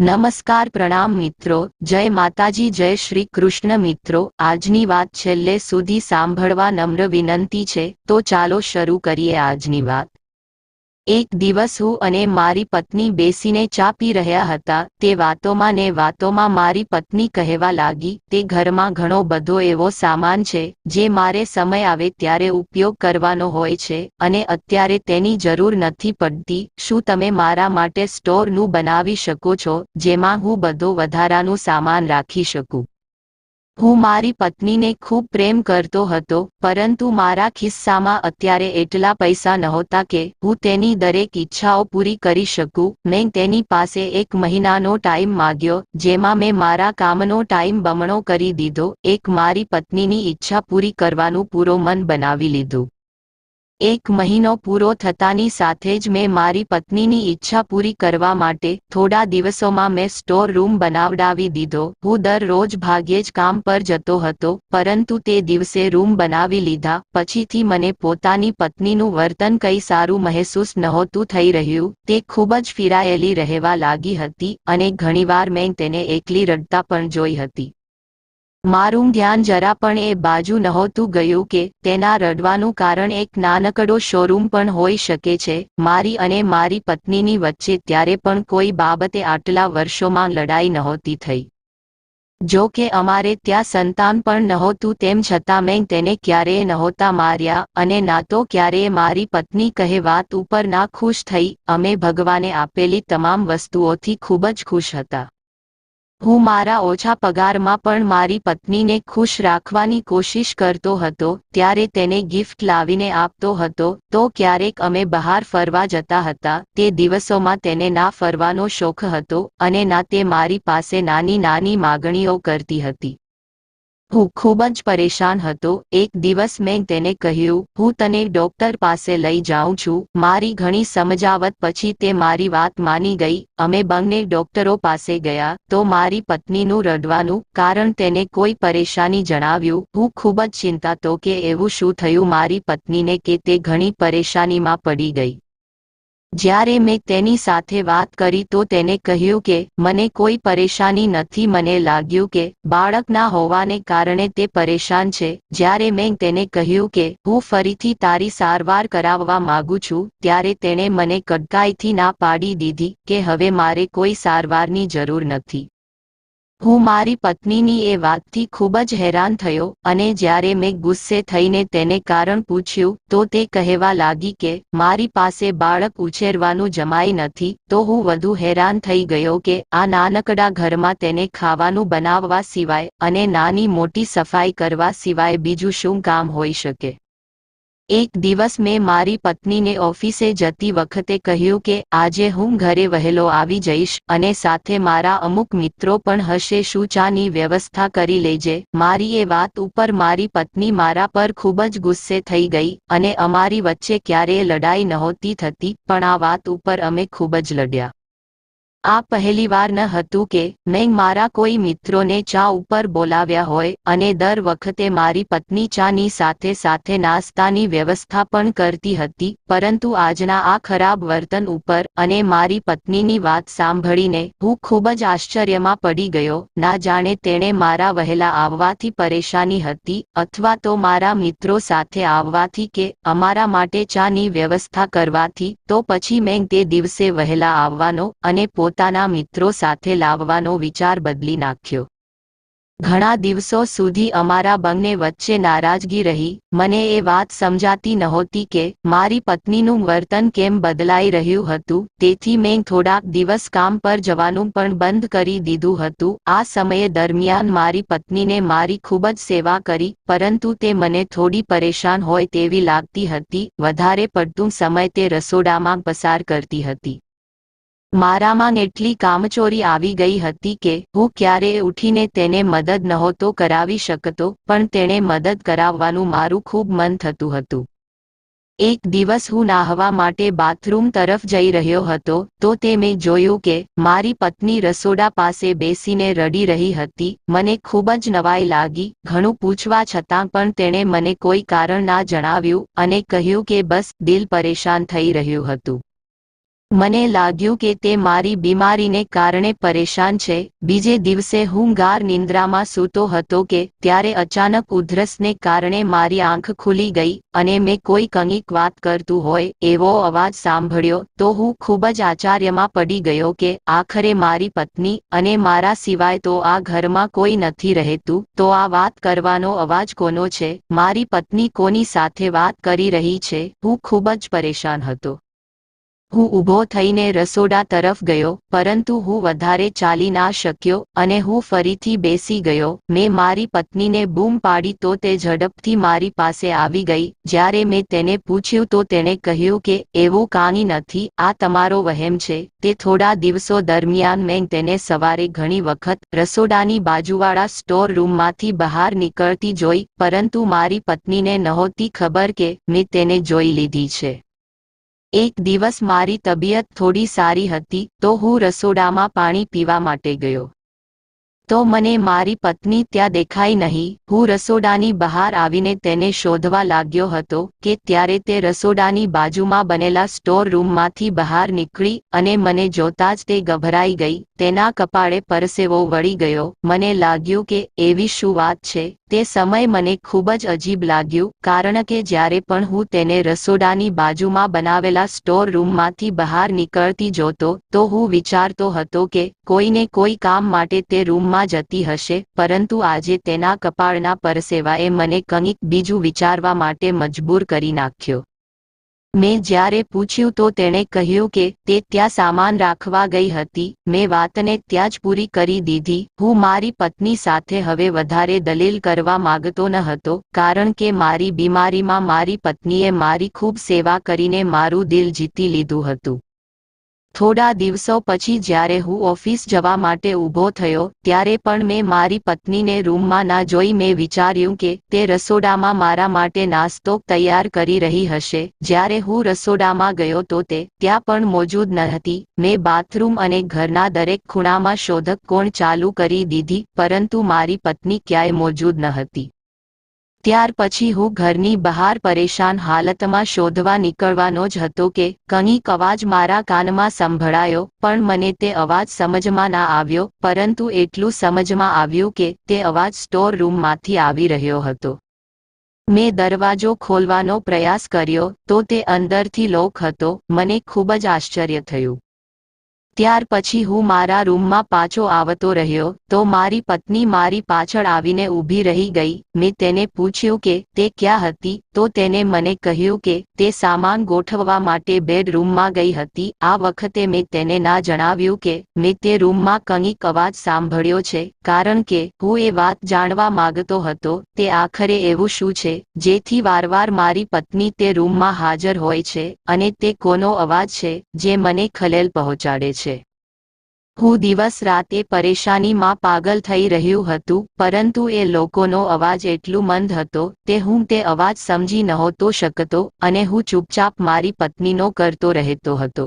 નમસ્કાર પ્રણામ મિત્રો, જય માતાજી, જય શ્રી કૃષ્ણ મિત્રો. આજની વાત છેલ્લે સુધી સાંભળવા નમ્ર વિનંતી છે. તો ચાલો શરૂ કરીએ આજની વાત. એક દિવસ હું અને મારી પત્ની બેસીને ચા પી રહ્યા હતા, તે વાતોમાં ને વાતોમાં મારી પત્ની કહેવા લાગી, તે ઘરમાં ઘણો બધો એવો સામાન છે, જે મારે સમય આવે ત્યારે ઉપયોગ કરવાનો હોય છે, અને અત્યારે તેની જરૂર નથી પડતી. શું તમે મારા માટે સ્ટોરનું બનાવી શકો છો, જેમાં હું બધો વધારાનું સામાન રાખી શકું? હું મારી પત્નીને ખૂબ પ્રેમ કરતો હતો, પરંતુ મારા ખિસ્સામાં અત્યારે એટલા પૈસા નહોતા કે હું તેની દરેક ઈચ્છાઓ પૂરી કરી શકું. મેં તેની પાસે એક મહિનાનો ટાઈમ માગ્યો, જેમાં મેં મારા કામનો ટાઈમ બમણો કરી દીધો. એક મારી પત્નીની ઈચ્છા પૂરી કરવાનું પૂરો મન બનાવી લીધું. એક મહિનો પૂરો થતાની સાથે જ મેં મારી પત્નીની ઈચ્છા પૂરી કરવા માટે થોડા દિવસોમાં મેં સ્ટોર રૂમ બનાવડાવી દીધો. હું દરરોજ ભાગ્યે જ કામ પર જતો હતો, પરંતુ તે દિવસે રૂમ બનાવી લીધા. પછીથી મને પોતાની પત્નીનું વર્તન કઈ સારું મહેસૂસ નહોતું થઈ રહ્યું. તે ખૂબ જ ફિરાયેલી રહેવા લાગી હતી અને ઘણીવાર મેં તેને એકલી રડતા પણ જોઈ હતી. મારું ધ્યાન જરા પણ એ બાજુ નહોતું ગયું કે તેના રડવાનું કારણ એક નાનકડો શોરૂમ પણ હોઈ શકે છે. મારી અને મારી પત્નીની વચ્ચે ત્યારે પણ કોઈ બાબતે આટલા વર્ષોમાં લડાઈ નહોતી થઈ. જો કે અમારે ત્યાં સંતાન પણ નહોતું તેમ છતાં મેં તેને ક્યારેય નહોતા માર્યા અને ના તો ક્યારેય મારી પત્ની કહે વાત ઉપર ના ખુશ થઈ. અમે ભગવાને આપેલી તમામ વસ્તુઓથી ખૂબ જ ખુશ હતા. હું મારા ઓછા પગારમાં પણ મારી પત્નીને ખુશ રાખવાની કોશિશ કરતો હતો, ત્યારે તેને ગિફ્ટ લાવીને આપતો હતો, તો ક્યારેક અમે બહાર ફરવા જતા હતા, તે દિવસોમાં તેને ના ફરવાનો શોખ હતો અને ના તે મારી પાસે નાની નાની માગણીઓ કરતી હતી. હું ખૂબ જ પરેશાન હતો. એક દિવસ મેં તેને કહ્યું, હું તને ડોક્ટર પાસે લઈ જાઉં છું. મારી ઘણી સમજાવત પછી તે મારી વાત માની ગઈ. અમે બંને ડોક્ટરો પાસે ગયા તો મારી પત્નીનું રડવાનું કારણ તેને કોઈ પરેશાની જણાવ્યું. હું ખૂબ જ ચિંતાતો કે એવું શું થયું મારી પત્નીને કે તે ઘણી પરેશાનીમાં પડી ગઈ. જ્યારે મેં તેની સાથે વાત કરી તો તેને કહ્યું કે, મને કોઈ પરેશાની નથી, મને લાગ્યું કે બાળક ના હોવાને કારણે તે પરેશાન છે. જ્યારે મેં તેને કહ્યું કે, હું ફરીથી તારી સારવાર કરાવવા માંગુ છું, ત્યારે તેણે મને કડકાઈથી ના પાડી દીધી કે, હવે મારે કોઈ સારવારની જરૂર નથી. હું મારી પત્નીની એ વાતથી ખૂબ જ હેરાન થયો અને જ્યારે મેં ગુસ્સે થઈને તેને કારણ પૂછ્યું, તો તે કહેવા લાગી કે, મારી પાસે બાળક ઉછેરવાનું જમાઈ નથી, તો હું વધુ હેરાન થઈ ગયો કે, આ નાનકડા ઘરમાં તેને ખાવાનું બનાવવા સિવાય અને નાની મોટી સફાઈ કરવા સિવાય બીજું શું કામ હોઈ શકે? એક દિવસ મેં મારી પત્નીને ઓફિસે જતી વખતે કહ્યું કે, આજે હું ઘરે વહેલો આવી જઈશ અને સાથે મારા અમુક મિત્રો પણ હશે, શું ચાની વ્યવસ્થા કરી લેજે? મારી એ વાત ઉપર મારી પત્ની મારા પર ખૂબ જ ગુસ્સે થઈ ગઈ અને અમારી વચ્ચે ક્યારેય લડાઈ નહોતી થતી, પણ આ વાત ઉપર અમે ખૂબ જ લડ્યા. આ પહેલીવાર ન હતું કે મેં મારા કોઈ મિત્રોને ચા ઉપર બોલાવ્યા હોય અને દર વખતે મારી પત્ની ચાની સાથે સાથે નાસ્તાની વ્યવસ્થા પણ કરતી હતી, પરંતુ આજના આ ખરાબ વર્તન ઉપર અને મારી પત્નીની વાત સાંભળીને હું ખૂબ જ આશ્ચર્યમાં પડી ગયો. ના જાણે તેણે મારા વહેલા આવવાથી પરેશાની હતી અથવા તો મારા મિત્રો સાથે આવવાથી કે અમારા માટે ચાની વ્યવસ્થા કરવાથી, તો પછી મેં તે દિવસે વહેલા આવવાનો અને પોતાના મિત્રો સાથે લાવવાનો વિચાર બદલી નાખ્યો. ઘણા દિવસો સુધી અમારા બંને વચ્ચે નારાજગી રહી. મને એ વાત સમજાતી નહોતી કે મારી પત્નીનું વર્તન કેમ બદલાઈ રહ્યું હતું. તેથી મેં થોડાક દિવસ કામ પર જવાનું પણ બંધ કરી દીધું હતું. આ સમયે દરમિયાન મારી પત્નીને મારી ખૂબ જ સેવા કરી, પરંતુ તે મને થોડી પરેશાન હોય તેવી લાગતી હતી. વધારે પડતું સમય તે રસોડામાં પસાર કરતી હતી. મારામાં એટલી કામચોરી આવી ગઈ હતી કે હું ક્યારેય ઉઠીને તેને મદદ નહોતો કરાવી શકતો, પણ તેણે મદદ કરાવવાનું મારું ખૂબ મન થતું હતું. એક દિવસ હું નાહવા માટે બાથરૂમ તરફ જઈ રહ્યો હતો, તો તે મેં જોયું કે મારી પત્ની રસોડા પાસે બેસીને રડી રહી હતી, મને ખૂબ જ નવાઈ લાગી, ઘણું પૂછવા છતાં પણ તેણે મને કોઈ કારણ ના જણાવ્યું અને કહ્યું કે બસ દિલ પરેશાન થઈ રહ્યું હતું. મને લાગ્યું કે તે મારી બીમારીને કારણે પરેશાન છે. બીજે દિવસે હું ગાર નિંદ્રામાં સૂતો હતો કે ત્યારે અચાનક ઉધરસને કારણે મારી આંખ ખુલી ગઈ અને મેં કોઈ કંઈક વાત કરતું હોય એવો અવાજ સાંભળ્યો તો હું ખૂબ જ આચાર્યમાં પડી ગયો કે આખરે મારી પત્ની અને મારા સિવાય તો આ ઘરમાં કોઈ નથી રહેતું. તો આ વાત કરવાનો અવાજ કોનો છે? મારી પત્ની કોની સાથે વાત કરી રહી છે? હું ખૂબ જ પરેશાન હતો. હું ઊભો થઈને રસોડા તરફ ગયો, પરંતુ હું વધારે ચાલી ના શક્યો અને હું ફરીથી બેસી ગયો. મેં મારી પત્નીને બૂમ પાડી તો તે ઝડપથી મારી પાસે આવી ગઈ. જ્યારે મેં તેને પૂછ્યું તો તેણે કહ્યું કે, એવું કાંઈ નથી, આ તમારો વહેમ છે. તે થોડા દિવસો દરમિયાન મેં તેને સવારે ઘણી વખત રસોડાની બાજુવાળા સ્ટોર રૂમમાંથી બહાર નીકળતી જોઈ, પરંતુ મારી પત્નીને નહોતી ખબર કે મેં તેને જોઈ લીધી છે. એક દિવસ મારી તબિયત થોડી સારી હતી તો હું રસોડામાં પાણી પીવા માટે ગયો. તો મને મારી પત્ની ત્યાં દેખાઈ નહીં. હું રસોડાની બહાર આવીને તેને શોધવા લાગ્યો હતો કે ત્યારે તે રસોડાની બાજુમાં બનેલા સ્ટોર રૂમમાંથી બહાર નીકળી અને મને જોતા જ તે ગભરાઈ ગઈ. તેના કપાળે પરસેવો વળી ગયો. મને લાગ્યું કે એવી શું વાત છે? તે સમય મને ખૂબ જ અજીબ લાગ્યું, કારણ કે જ્યારે પણ હું તેને રસોડાની બાજુમાં બનાવેલા સ્ટોર રૂમમાંથી બહાર નીકળતી જોતો, તો હું વિચારતો હતો કે કોઈને કોઈ કામ માટે તે રૂમમાં જતી હશે, પરંતુ આજે તેના કપાળના પરસેવાએ મને કંઈક બીજું વિચારવા માટે મજબૂર કરી નાખ્યો. મેં જ્યારે પૂછ્યું તો તેણે કહ્યું કે, તે ત્યાં સામાન રાખવા ગઈ હતી, મેં વાતને ત્યાં જ પૂરી કરી દીધી, હું મારી પત્ની સાથે હવે વધારે દલીલ કરવા માંગતો ન હતો, કારણ કે મારી બીમારીમાં મારી પત્નીએ મારી ખૂબ સેવા કરીને મારું દિલ જીતી લીધું હતું. થોડા દિવસો પછી જ્યારે હું ઓફિસ જવા માટે ઊભો થયો, ત્યારે પણ મેં મારી પત્નીને રૂમમાં ના જોઈ મેં વિચાર્યું કે તે રસોડામાં મારા માટે નાસ્તો તૈયાર કરી રહી હશે. જ્યારે હું રસોડામાં ગયો તો તે ત્યાં પણ મોજૂદ ન હતી. મેં બાથરૂમ અને ઘરના દરેક ખૂણામાં શોધક કોણ ચાલુ કરી દીધી, પરંતુ મારી પત્ની ક્યાંય મોજૂદ ન હતી. ત્યાર પછી હું ઘરની બહાર પરેશાન હાલતમાં શોધવા નીકળવાનો જ હતો કે કંઈક અવાજ મારા કાનમાં સંભળાયો, પણ મને તે અવાજ સમજમાં ના આવ્યો, પરંતુ એટલું સમજમાં આવ્યું કે તે અવાજ સ્ટોર રૂમમાંથી આવી રહ્યો હતો. મેં દરવાજો ખોલવાનો પ્રયાસ કર્યો, તો તે અંદરથી લોક હતો, મને ખૂબ જ આશ્ચર્ય થયું. ત્યાર પછી હું મારા રૂમમાં પાછો આવતો રહ્યો, તો મારી પત્ની મારી પાછળ આવીને ઊભી રહી ગઈ. મેં તેને પૂછ્યું કે તે ક્યાં હતી? તો તેને મને કહ્યું કે તે સામાન ગોઠવવા માટે બેડરૂમમાં ગઈ હતી. આ વખતે મેં તેને ના જણાવ્યું કે મેં તે રૂમમાં કંઈક અવાજ સાંભળ્યો છે, કારણ કે હું એ વાત જાણવા માંગતો હતો. તે આખરે એવું શું છે? જેથી વારવાર મારી પત્ની તે રૂમમાં હાજર હોય છે અને તે કોનો અવાજ છે, જે મને ખલેલ પહોંચાડે છે. હું દિવસ રાતે પરેશાનીમાં પાગલ થઈ રહ્યું હતું, પરંતુ એ લોકોનો અવાજ એટલું મંદ હતો, તે હું તે અવાજ સમજી નહોતો શકતો અને હું ચૂપચાપ મારી પત્નીનો કરતો રહેતો હતો.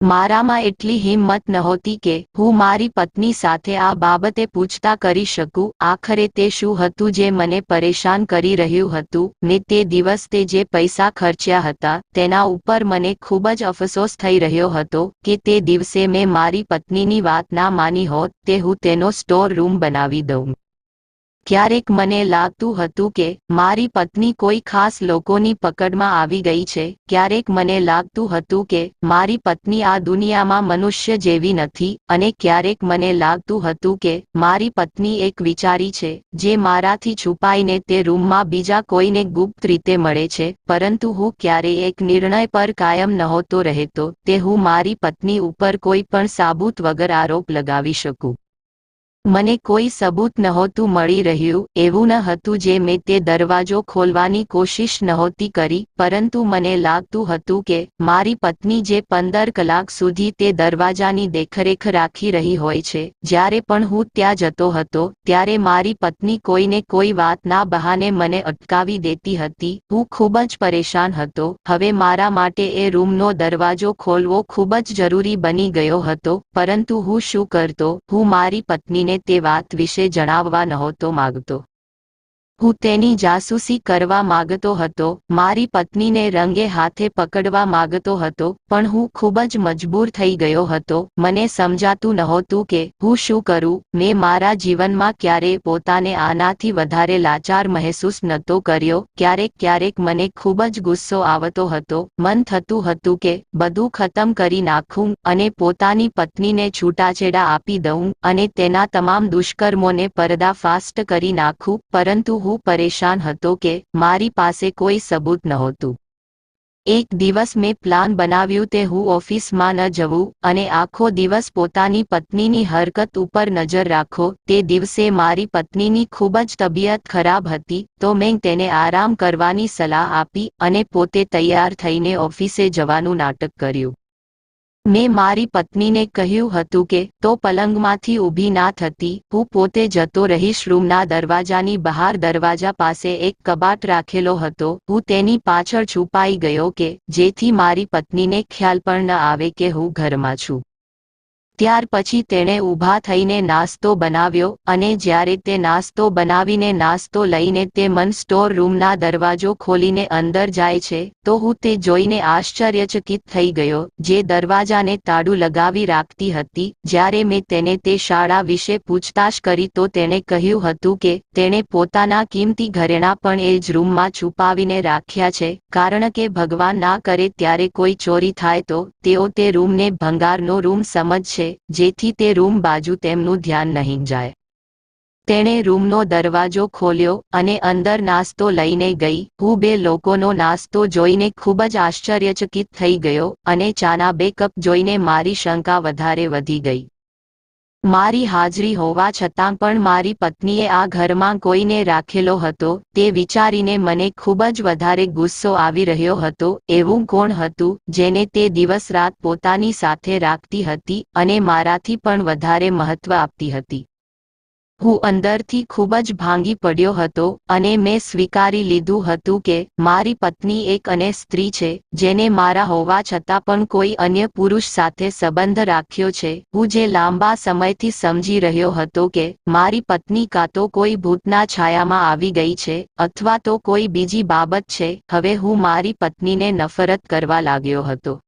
મારામાં એટલી હિંમત નહોતી કે હું મારી પત્ની સાથે આ બાબતે પૂછતા કરી શકું, આખરે તે શું હતું જે મને પરેશાન કરી રહ્યું હતું, ને તે દિવસ તે જે પૈસા ખર્ચ્યા હતા, તેના ઉપર મને ખૂબ જ અફસોસ થઈ રહ્યો હતો કે તે દિવસે મેં મારી પત્નીની વાત ના માની હોત, તે હું તેનો સ્ટોર રૂમ બનાવી દઉં. ક્યારેક મને લાગતું હતું કે મારી પત્ની કોઈ ખાસ લોકોની પકડમાં આવી ગઈ છે. ક્યારેક મને લાગતું હતું કે મારી પત્ની આ દુનિયામાં મનુષ્ય જેવી નથી અને ક્યારેક મને લાગતું હતું કે મારી પત્ની એક વિચારી છે, જે મારાથી છુપાઈને તે રૂમમાં બીજા કોઈને ગુપ્ત રીતે મળે છે. પરંતુ હું ક્યારેય એક નિર્ણય પર કાયમ નહોતો રહેતો, તે હું મારી પત્ની ઉપર કોઈ પણ સાબુત વગર આરોપ લગાવી શકું. મને કોઈ સબૂત નહોતું મળી રહ્યું, એવું ન હતું જે મેં તે દરવાજો ખોલવાની કોશિશ નહોતી કરી, પરંતુ મને લાગતું હતું કે મારી પત્ની જે પંદર કલાક સુધી તે દરવાજાની દેખરેખ રાખી રહી હોય છે, જ્યારે પણ હું ત્યાં જતો હતો, ત્યારે મારી પત્ની કોઈને કોઈ વાતના બહાને મને અટકાવી દેતી હતી. હું ખૂબ જ પરેશાન હતો. હવે મારા માટે એ રૂમનો દરવાજો ખોલવો ખૂબ જ જરૂરી બની ગયો હતો, પરંતુ હું શું કરતો? હું મારી પત્નીને તે વાત વિશે જણાવવા નહોતો માગતો. હું તેની જાસૂસી કરવા માગતો હતો, મારી પત્નીને રંગે હાથે પકડવા માગતો હતો, પણ હું ખૂબ જ મજબૂર થઈ ગયો હતો, મને સમજાતું નહોતું કે હું શું કરું, મેં મારા જીવનમાં ક્યારેય પોતાને આનાથી વધારે લાચાર મહેસૂસ નહોતો કર્યો, ક્યારેક ક્યારેક મને ખૂબ જ ગુસ્સો આવતો હતો, મન થતું હતું કે બધું ખતમ કરી નાખું અને પોતાની પત્નીને છૂટાછેડા આપી દઉં અને તેના તમામ દુષ્કર્મોને પર્દાફાસ્ટ કરી નાખું, પરંતુ હું પરેશાન હતો કે મારી પાસે કોઈ સબૂત નહોતું. એક દિવસ મેં પ્લાન બનાવ્યું તે હું ઓફિસમાં ન જવું અને આખો દિવસ પોતાની પત્નીની હરકત ઉપર નજર રાખો, તે દિવસે મારી પત્નીની ખૂબ જ તબિયત ખરાબ હતી, તો મેં તેને આરામ કરવાની સલાહ આપી અને પોતે તૈયાર થઈને ઓફિસે જવાનું નાટક કર્યું. મેં મારી પત્નીને કહ્યું હતું કે, તો પલંગમાંથી ઊભી ના થતી હું પોતે જતો રહીશ રૂમના દરવાજાની બહાર દરવાજા પાસે એક કબાટ રાખેલો હતો. હું તેની પાછળ છુપાઈ ગયો કે, જેથી મારી પત્નીને ખ્યાલ પણ ન આવે કે હું ઘરમાં છું. ત્યાર પછી તેણે ઊભા થઈને નાસ્તો બનાવ્યો અને જ્યારે તે નાસ્તો બનાવીને નાસ્તો લઈને તે મન સ્ટોર રૂમના દરવાજો ખોલીને અંદર જાય છે, તો હું તે જોઈને આશ્ચર્યચકિત થઈ ગયો, જે દરવાજાને તાળું લગાવી રાખતી હતી. જ્યારે મેં તેને તે શાળા વિશે પૂછતાછ કરી, તો તેણે કહ્યું હતું કે તેણે પોતાના કિંમતી ઘરેણાં પણ એ જ રૂમમાં છુપાવીને રાખ્યા છે, કારણ કે ભગવાન ના કરે ત્યારે કોઈ ચોરી થાય તો તેઓ તે રૂમને ભંગારનો રૂમ સમજશે. જેથી તે રૂમ બાજુ તેમનું ધ્યાન નહીં જાય. તેણે રૂમનો દરવાજો ખોલ્યો અને અંદર નાસ્તો લઈને ગઈ. હું બે લોકોનો નાસ્તો જોઈને ખૂબ જ આશ્ચર્યચકિત થઈ ગયો અને ચાના બે કપ જોઈને મારી શંકા વધારે વધી ગઈ. મારી હાજરી હોવા છતાં પણ મારી પત્નીએ આ ઘરમાં કોઈને રાખેલો હતો, તે વિચારીને મને ખૂબ જ વધારે ગુસ્સો આવી રહ્યો હતો, એવું કોણ હતું, જેને તે દિવસ રાત પોતાની સાથે રાખતી હતી અને મારાથી પણ વધારે મહત્વ આપતી હતી. હું અંદરથી ખૂબ જ ભાંગી પડ્યો હતો અને મેં સ્વીકારી લીધું હતું કે મારી પત્ની એક અને સ્ત્રી છે, જેને મારા હોવા છતાં પણ કોઈ અન્ય પુરુષ સાથે સંબંધ રાખ્યો છે. હું જે લાંબા સમયથી સમજી રહ્યો હતો કે મારી પત્ની કાં તો કોઈ ભૂતના છાયામાં આવી ગઈ છે અથવા તો કોઈ બીજી બાબત છે, હવે હું મારી પત્નીને નફરત કરવા લાગ્યો હતો.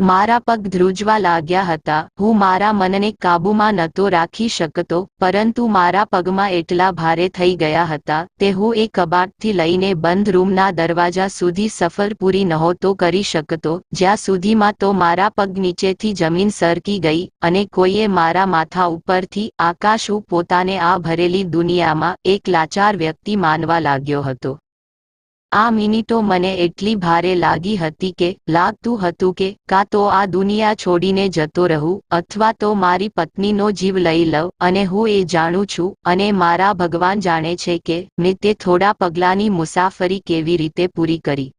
મારા પગ ધ્રુજવા લાગ્યા હતા. હું મારા મનને કાબૂમાં નહોતો રાખી શકતો, પરંતુ મારા પગમાં એટલા ભારે થઈ ગયા હતા તે હું એ કબાટથી લઈને બંધ રૂમના દરવાજા સુધી સફર પૂરી નહોતો કરી શકતો. જ્યાં સુધીમાં તો મારા પગ નીચેથી જમીન સરકી ગઈ અને કોઈએ મારા માથા ઉપરથી આકાશ હું પોતાને આ ભરેલી દુનિયામાં એક લાચાર વ્યક્તિ માનવા લાગ્યો હતો. આ મિનિટો મને એટલી ભારે લાગી હતી કે, લાગતું હતું કે, કાં તો આ દુનિયા છોડીને જતો રહું, અથવા તો મારી પત્નીનો જીવ લઈ લઉં, અને હું એ જાણું છું, અને મારા ભગવાન જાણે છે કે, મેં તે થોડા પગલાંની મુસાફરી કેવી રીતે પૂરી કરી.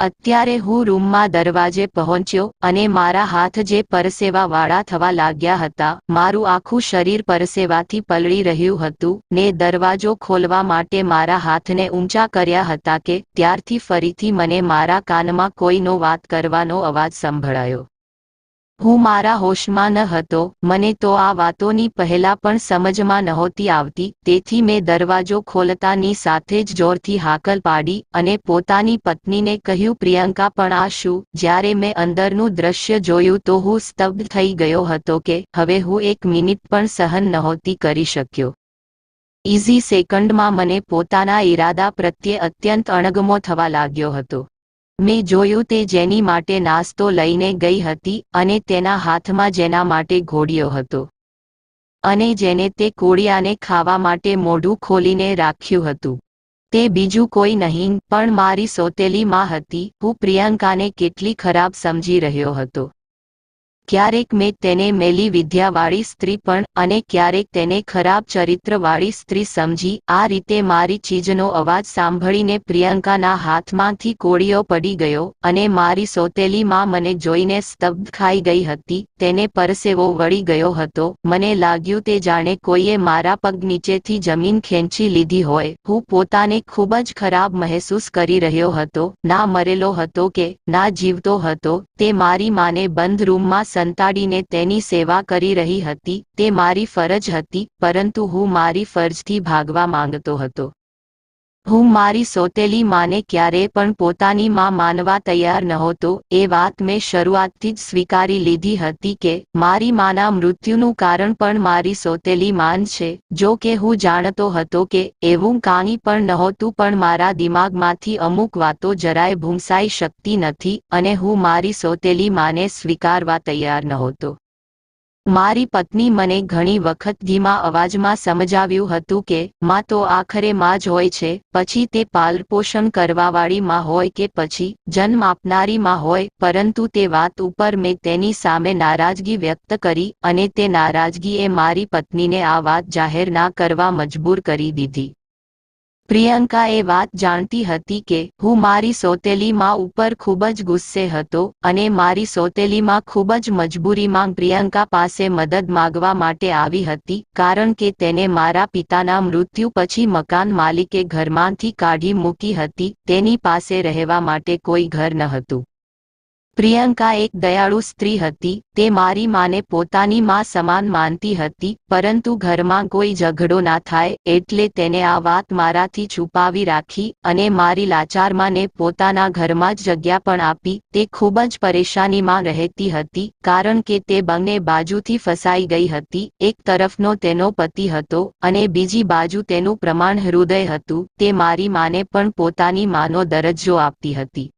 અત્યારે હું રૂમમાં દરવાજે પહોંચ્યો અને મારા હાથ જે પરસેવાવાળા થવા લાગ્યા હતા, મારું આખું શરીર પરસેવાથી પલળી રહ્યું હતું, ને દરવાજો ખોલવા માટે મારા હાથને ઊંચા કર્યા હતા કે, ત્યારથી ફરીથી મને મારા કાનમાં કોઈનો વાત કરવાનો અવાજ સંભળાયો. હું મારા હોશમાં ન હતો, મને તો આ વાતોની પહેલા પણ સમજમાં નહોતી આવતી, તેથી મેં દરવાજો ખોલતાની સાથે જ જોરથી હાકલ પાડી અને પોતાની પત્નીને કહ્યું, પ્રિયંકા, પણ આ શું? જ્યારે મેં અંદરનું દ્રશ્ય જોયું તો હું સ્તબ્ધ થઈ ગયો હતો કે હવે હું એક મિનિટ પણ સહન નહોતી કરી શક્યો. ઇઝી સેકન્ડમાં મને પોતાના ઈરાદા પ્રત્યે અત્યંત અણગમો થવા લાગ્યો હતો. મેં જોયું તે જેની માટે નાસ્તો લઈને ગઈ હતી અને તેના હાથમાં જેના માટે ઘોડિયો હતો. અને જેને તે કોળિયાને ખાવા માટે મોઢું ખોલીને રાખ્યું હતું. તે બીજું કોઈ નહીં, પણ મારી સોતેલી માં હતી. હું પ્રિયંકાને કેટલી ખરાબ સમજી રહ્યો હતો. ક્યારેક મેં તેને મેલી વિદ્યાવાળી સ્ત્રી પણ અને ક્યારેક તેને ખરાબ ચરિત્રવાળી સ્ત્રી સમજી. આ રીતે મારી ચીજનો અવાજ સાંભળીને પ્રિયંકાના હાથમાંથી કોળીઓ પડી ગયો અને મારી સોતેલી માં મને જોઈને સ્તબ્ધ ખાઈ ગઈ હતી. તેને પરસેવો વળી ગયો હતો. મને લાગ્યું તે જાણે કોઈએ મારા પગ નીચેથી જમીન ખેંચી લીધી હોય. હું પોતાને ખૂબ જ ખરાબ મહેસૂસ કરી રહ્યો હતો. ના મરેલો હતો કે ના જીવતો હતો. તે મારી માને બંધ રૂમમાં સંતાડીને તેની સેવા કરી રહી હતી, તે મારી ફરજ હતી, પરંતુ હું મારી ફરજથી ભાગવા માંગતો હતો. હું મારી સોતેલી માને ક્યારેય પણ પોતાની માં માનવા તૈયાર નહોતો. એ વાત મેં શરૂઆતથી જ સ્વીકારી લીધી હતી કે મારી માના મૃત્યુનું કારણ પણ મારી સોતેલી માન છે. જો કે હું જાણતો હતો કે એવું કાંઈ પણ નહોતું પણ મારા દિમાગમાંથી અમુક વાતો જરાય ભૂંસાઈ શકતી નથી અને હું મારી સોતેલી માને સ્વીકારવા તૈયાર નહોતો. મારી પત્ની મને ઘણી વખત ધીમા અવાજમાં સમજાવ્યું હતું કે, માં તો આખરે માં જ હોય છે, પછી તે પાલપોષણ કરવાવાળી માં હોય કે પછી જન્મ આપનારી માં હોય, પરંતુ તે વાત ઉપર મેં તેની સામે નારાજગી વ્યક્ત કરી અને તે નારાજગીએ મારી પત્નીને આ વાત જાહેર ના કરવા મજબૂર કરી દીધી. પ્રિયંકા એ વાત જાણતી હતી કે, હું મારી સોતેલીમાં ઉપર ખૂબ જ ગુસ્સે હતો અને મારી સોતેલીમાં ખૂબ જ મજબૂરીમાં પ્રિયંકા પાસે મદદ માગવા માટે આવી હતી કારણ કે તેને મારા પિતાના મૃત્યુ પછી મકાન માલિકે ઘરમાંથી કાઢી મૂકી હતી, તેની પાસે રહેવા માટે કોઈ ઘર ન હતું. પ્રિયંકા એક દયાળુ સ્ત્રી હતી, તે મારી માને પોતાની માં સમાન માનતી હતી, પરંતુ ઘરમાં કોઈ ઝઘડો ના થાય, એટલે તેને આ વાત મારાથી છુપાવી રાખી અને મારી લાચાર માને પોતાના ઘરમાં જ જગ્યા પણ આપી, તે ખૂબ જ પરેશાનીમાં રહેતી હતી, કારણ કે તે બંને બાજુથી ફસાઈ ગઈ હતી, એક તરફનો તેનો પતિ હતો અને બીજી બાજુ તેનું પ્રમાણ હૃદય હતું, તે મારી માને પણ પોતાની માનો દરજ્જો આપતી હતી.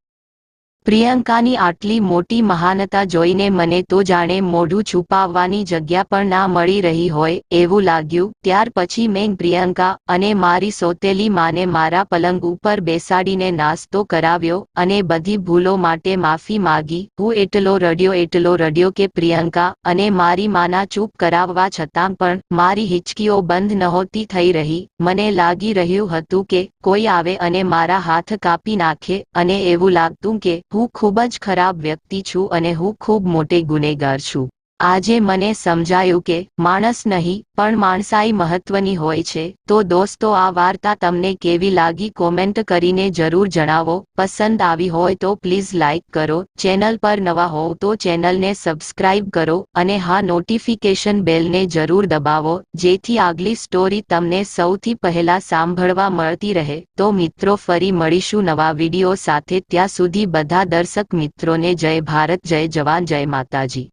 પ્રિયંકાની આટલી મોટી મહાનતા જોઈને મને તો જાણે મોઢું છુપાવવાની જગ્યા પણ ના મળી રહી હોય એવું લાગ્યું. ત્યાર પછી મેં પ્રિયંકા અને મારી સોતેલી માને મારા પલંગ ઉપર બેસાડીને નાસ્તો કરાવ્યો અને બધી ભૂલો માટે માફી માગી. હું એટલો રડ્યો એટલો રડ્યો કે પ્રિયંકા અને મારી માના ચૂપ કરાવવા છતાં પણ મારી હિચકીઓ બંધ નહોતી થઈ રહી. મને લાગી રહ્યું હતું કે કોઈ આવે અને મારા હાથ કાપી નાખે અને એવું લાગતું કે હું ખૂબ જ ખરાબ વ્યક્તિ છું અને હું ખૂબ મોટે ગુનેગાર છું. આજે મને સમજાયું કે માણસ નહીં, પણ માણસાઈ મહત્વની હોય છે. તો દોસ્તો, આ વાર્તા તમને કેવી લાગી કોમેન્ટ કરીને જરૂર જણાવો. પસંદ આવી હોય તો પ્લીઝ લાઇક કરો. ચેનલ પર નવા હોવ તો ચેનલને સબસ્ક્રાઇબ કરો અને હા, નોટિફિકેશન બેલને જરૂર દબાવો. જેથી આગલી સ્ટોરી તમને સૌથી પહેલા સાંભળવા મળતી રહે. તો મિત્રો, ફરી મળીશું નવા વીડિયો સાથે. ત્યાં સુધી બધા દર્શક મિત્રોને જય ભારત, જય જવાન, જય માતાજી.